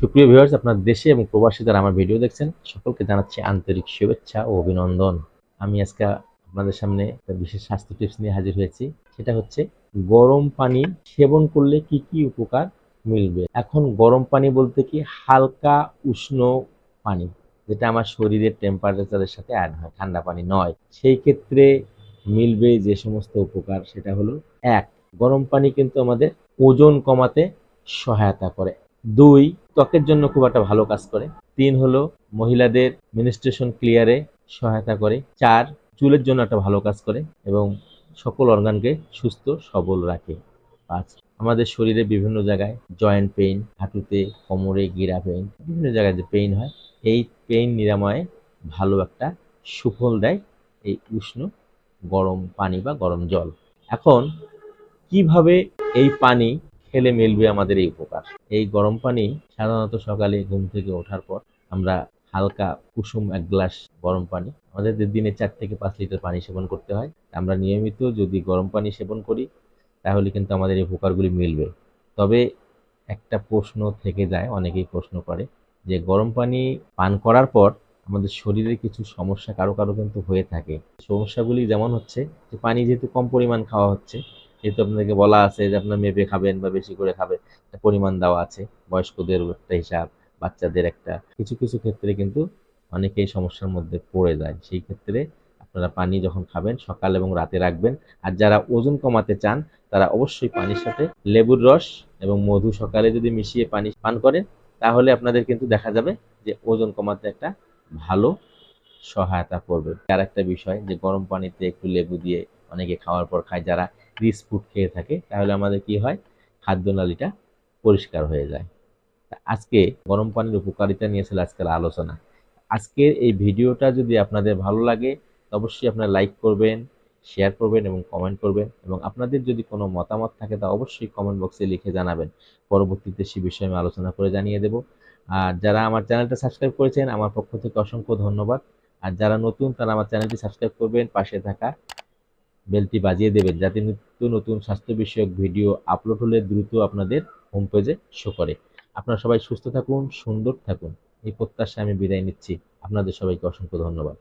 সুপ্রিয় ভিউয়ার্স আপনার দেশে এবং প্রবাসী যারা আমার ভিডিও দেখছেন, সকলকে জানাচ্ছি আন্তরিক শুভেচ্ছা ও অভিনন্দন। আমি আজকে আপনাদের সামনে একটা বিশেষ স্বাস্থ্য টিপস নিয়ে হাজির হয়েছি। সেটা হচ্ছে গরম পানি সেবন করলে কি কি উপকার মিলবে? এখন গরম পানি বলতে কি হালকা উষ্ণ পানি, যেটা আমার শরীরের টেম্পারেচারের সাথে অ্যাড হয়, ঠান্ডা পানি নয়। সেই ক্ষেত্রে মিলবে যে সমস্ত উপকার, সেটা হলো এক, গরম পানি কিন্তু আমাদের ওজন কমাতে সহায়তা করে। দুই ত্বকের জন্য খুব একটা ভালো কাজ করে। তিন হলো মহিলাদের মিনিস্ট্রেশন ক্লিয়ারে সহায়তা করে। চার, চুলের জন্য একটা ভালো কাজ করে এবং সকল অর্গানকে সুস্থ, সবল রাখে। পাঁচ, আমাদের শরীরে বিভিন্ন জায়গায় জয়েন্ট পেইন হাঁটুতে কোমরে গিরা পেইন বিভিন্ন জায়গায় যে পেইন হয়, এই পেইন নিরাময়ে ভালো একটা সুফল দেয় এই উষ্ণ গরম পানি বা গরম জল। এখন, কীভাবে এই পানি খেলে মিলবে আমাদের এই উপকার। এই গরম পানি সাধারণত সকালে ঘুম থেকে ওঠার পর আমরা হালকা কুসুম এক গ্লাস গরম পানি, আমাদের দিনে চার থেকে পাঁচ লিটার পানি সেবন করতে হয়। আমরা নিয়মিত যদি গরম পানি সেবন করি, তাহলে কিন্তু আমাদের এই উপকারগুলি মিলবে। তবে একটা প্রশ্ন থেকে যায়, অনেকেই প্রশ্ন করে যে গরম পানি পান করার পর আমাদের শরীরে কিছু সমস্যা কারও কারও কিন্তু হয়ে থাকে। সমস্যাগুলি যেমন হচ্ছে যে পানি যেহেতু কম পরিমাণ খাওয়া হচ্ছে যেহেতু আপনাদেরকে বলা আছে যে আপনার মেপে খাবেন বা বেশি করে খাবে পরিমাণ দেওয়া আছে। বয়স্কদের একটা হিসাব, বাচ্চাদের একটা। কিছু কিছু ক্ষেত্রে কিন্তু অনেকেই সমস্যার মধ্যে পড়ে যায়। সেই ক্ষেত্রে আপনারা পানি যখন খাবেন, সকাল এবং রাতে রাখবেন। আর যারা ওজন কমাতে চান, তারা অবশ্যই পানির সাথে লেবুর রস এবং মধু সকালে যদি মিশিয়ে পানি পান করেন, তাহলে আপনাদের কিন্তু দেখা যাবে যে ওজন কমাতে একটা ভালো সহায়তা করবে। আর একটা বিষয় যে গরম পানিতে একটু লেবু দিয়ে অনেকে খাওয়ার পর খায়, যারা রিচ ফুড খেয়ে থাকে, তাহলে আমাদের কি হয়? খাদ্যনালীটা পরিষ্কার হয়ে যায়। আজকে গরম পানির উপকারিতা নিয়ে ছিল আজকের আলোচনা। আজকের এই ভিডিওটা যদি আপনাদের ভালো লাগে অবশ্যই আপনারা লাইক করবেন, শেয়ার করবেন এবং কমেন্ট করবেন। এবং আপনাদের যদি কোনো মতামত থাকে, তা অবশ্যই কমেন্ট বক্সে লিখে জানাবেন। পরবর্তীতে সে বিষয়ে আমি আলোচনা করে জানিয়ে দেব। আর যারা আমার চ্যানেলটা সাবস্ক্রাইব করেছেন, আমার পক্ষ থেকে অসংখ্য ধন্যবাদ। আর যারা নতুন, তারা আমার চ্যানেলটি সাবস্ক্রাইব করবেন, পাশে থাকা বেলটি বাজিয়ে দেবেন যাতে নিত্য নতুন স্বাস্থ্য বিষয়ক ভিডিও আপলোড হলে দ্রুত আপনাদের হোম পেজে শো করে। আপনারা সবাই সুস্থ থাকুন, সুন্দর থাকুন। এই প্রত্যাশায় আমি বিদায় নিচ্ছি। আপনাদের সবাইকে অসংখ্য ধন্যবাদ।